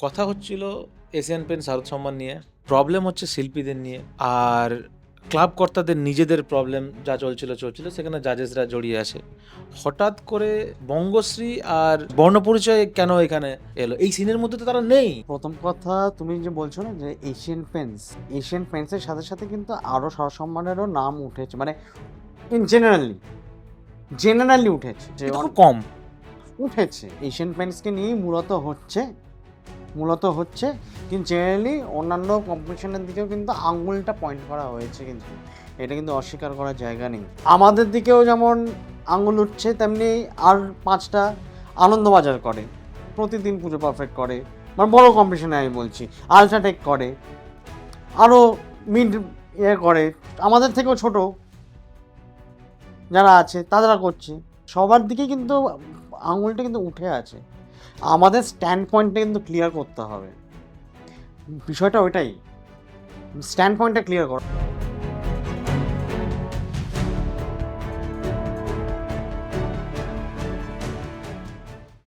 কথা হচ্ছিল Asian pen শারদ সম্মান নিয়ে প্রবলেম হচ্ছে শিল্পীদের নিয়ে আর ক্লাব কর্তাদের নিজেদের প্রবলেম যা চলছিল চলছিল সেখানে জাজেসরা জড়িয়ে আছে। হঠাৎ করে বঙ্গশ্রী আর বর্ণপরিচয় কেন এখানে এলো? এই সিনের মধ্যে তো তারা নেই। প্রথম কথা তুমি যে বলছো না যে এশিয়ান পেন্স এশিয়ান পেন্সের সাথে সাথে কিন্তু আরও সম্মানেরও নাম উঠেছে মানে ইন জেনারেলি জেনারেলি উঠেছে যে কম। উঠেছে। এশিয়ান পেন্টসকে নিয়েই মূলত হচ্ছে মূলত হচ্ছে কিন্তু জেনারেলি অন্যান্য কম্পিটিশনের দিকেও কিন্তু আঙ্গুলটা পয়েন্ট করা হয়েছে কিন্তু। এটা কিন্তু অস্বীকার করার জায়গা নেই। আমাদের দিকেও যেমন আঙ্গুল উঠছে, তেমনি আর পাঁচটা আনন্দবাজার করে। প্রতিদিন পুজো পারফেক্ট করে। মানে বড় কম্পিটিশনে আমি বলছি। আলট্রাটেক করে। আরও মিড ইয়ে করে। আমাদের থেকেও ছোট যারা আছে তারা করছে। সবার দিকে কিন্তু আঙুলটা কিন্তু উঠে আছে। আমাদের স্ট্যান্ড পয়েন্টটা কিন্তু ক্লিয়ার করতে হবে। বিষয়টা ওইটাই। স্ট্যান্ড পয়েন্টটা ক্লিয়ার কর